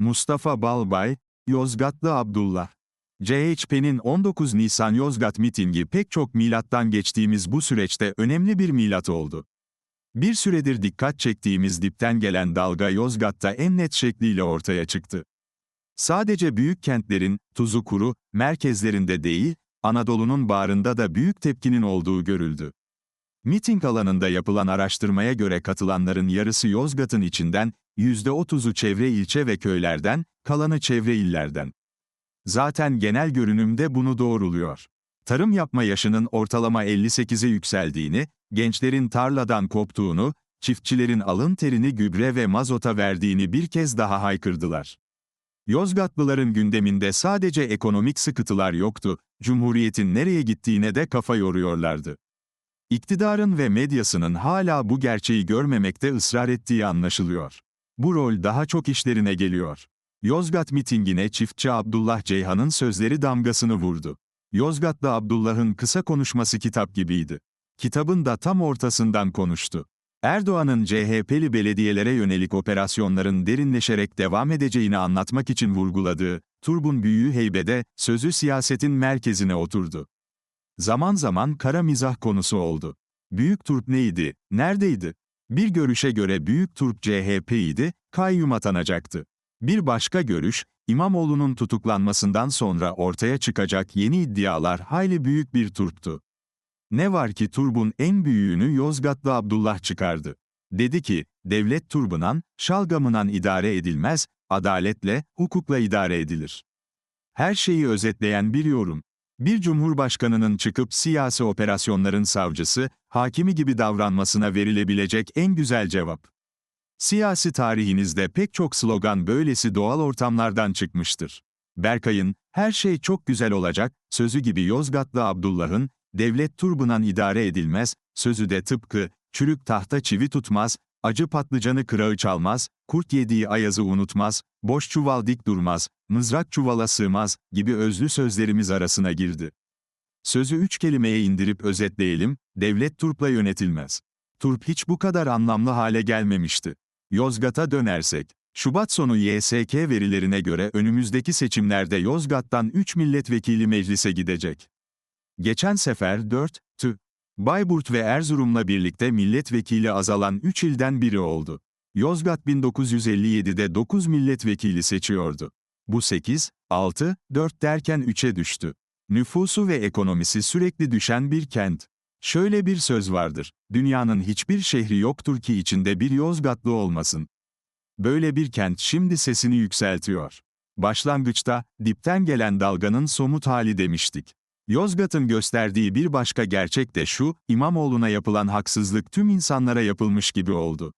Mustafa Balbay, Yozgatlı Abdullah. CHP'nin 19 Nisan Yozgat mitingi pek çok milattan geçtiğimiz bu süreçte önemli bir milat oldu. Bir süredir dikkat çektiğimiz dipten gelen dalga Yozgat'ta en net şekliyle ortaya çıktı. Sadece büyük kentlerin, tuzu kuru, merkezlerinde değil, Anadolu'nun bağrında da büyük tepkinin olduğu görüldü. Miting alanında yapılan araştırmaya göre katılanların yarısı Yozgat'ın içinden, %30'u çevre ilçe ve köylerden, kalanı çevre illerden. Zaten genel görünümde bunu doğruluyor. Tarım yapma yaşının ortalama 58'e yükseldiğini, gençlerin tarladan koptuğunu, çiftçilerin alın terini gübre ve mazota verdiğini bir kez daha haykırdılar. Yozgatlıların gündeminde sadece ekonomik sıkıntılar yoktu, Cumhuriyet'in nereye gittiğine de kafa yoruyorlardı. İktidarın ve medyasının hala bu gerçeği görmemekte ısrar ettiği anlaşılıyor. Bu rol daha çok işlerine geliyor. Yozgat mitingine çiftçi Abdullah Ceyhan'ın sözleri damgasını vurdu. Yozgatlı Abdullah'ın kısa konuşması kitap gibiydi. Kitabın da tam ortasından konuştu. Erdoğan'ın CHP'li belediyelere yönelik operasyonların derinleşerek devam edeceğini anlatmak için vurguladığı, Turbun büyüğü heybede, sözü siyasetin merkezine oturdu. Zaman zaman kara mizah konusu oldu. Büyük Turp neydi, neredeydi? Bir görüşe göre Büyük Turp CHP'ydi, kayyum atanacaktı. Bir başka görüş, İmamoğlu'nun tutuklanmasından sonra ortaya çıkacak yeni iddialar hayli büyük bir turptu. Ne var ki turbun en büyüğünü Yozgatlı Abdullah çıkardı. Dedi ki, devlet turbunan, şalgamınan idare edilmez, adaletle, hukukla idare edilir. Her şeyi özetleyen bir yorum. Bir cumhurbaşkanının çıkıp siyasi operasyonların savcısı, hakimi gibi davranmasına verilebilecek en güzel cevap. Siyasi tarihinizde pek çok slogan böylesi doğal ortamlardan çıkmıştır. Berkay'ın, her şey çok güzel olacak, sözü gibi Yozgatlı Abdullah'ın, devlet turbunan idare edilmez, sözü de tıpkı, çürük tahta çivi tutmaz, acı patlıcanı kırağı çalmaz, kurt yediği ayazı unutmaz, boş çuval dik durmaz, mızrak çuvala sığmaz gibi özlü sözlerimiz arasına girdi. Sözü üç kelimeye indirip özetleyelim, devlet turpla yönetilmez. Turp hiç bu kadar anlamlı hale gelmemişti. Yozgat'a dönersek, Şubat sonu YSK verilerine göre önümüzdeki seçimlerde Yozgat'tan 3 milletvekili meclise gidecek. Geçen sefer 4, tü. Bayburt ve Erzurum'la birlikte milletvekili azalan 3 ilden biri oldu. Yozgat 1957'de 9 milletvekili seçiyordu. Bu 8, 6, 4 derken 3'e düştü. Nüfusu ve ekonomisi sürekli düşen bir kent. Şöyle bir söz vardır, dünyanın hiçbir şehri yoktur ki içinde bir Yozgatlı olmasın. Böyle bir kent şimdi sesini yükseltiyor. Başlangıçta, dipten gelen dalganın somut hali demiştik. Yozgat'ın gösterdiği bir başka gerçek de şu, İmamoğlu'na yapılan haksızlık tüm insanlara yapılmış gibi oldu.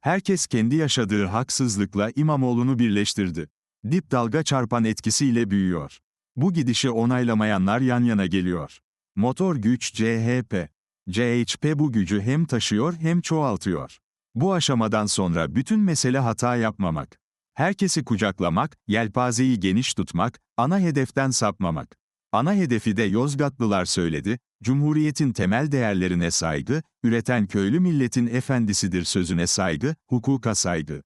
Herkes kendi yaşadığı haksızlıkla İmamoğlu'nu birleştirdi. Dip dalga çarpan etkisiyle büyüyor. Bu gidişi onaylamayanlar yan yana geliyor. Motor güç CHP. CHP bu gücü hem taşıyor hem çoğaltıyor. Bu aşamadan sonra bütün mesele hata yapmamak. Herkesi kucaklamak, yelpazeyi geniş tutmak, ana hedeften sapmamak. Ana hedefi de Yozgatlılar söyledi, Cumhuriyetin temel değerlerine saygı, üreten köylü milletin efendisidir sözüne saygı, hukuka saygı.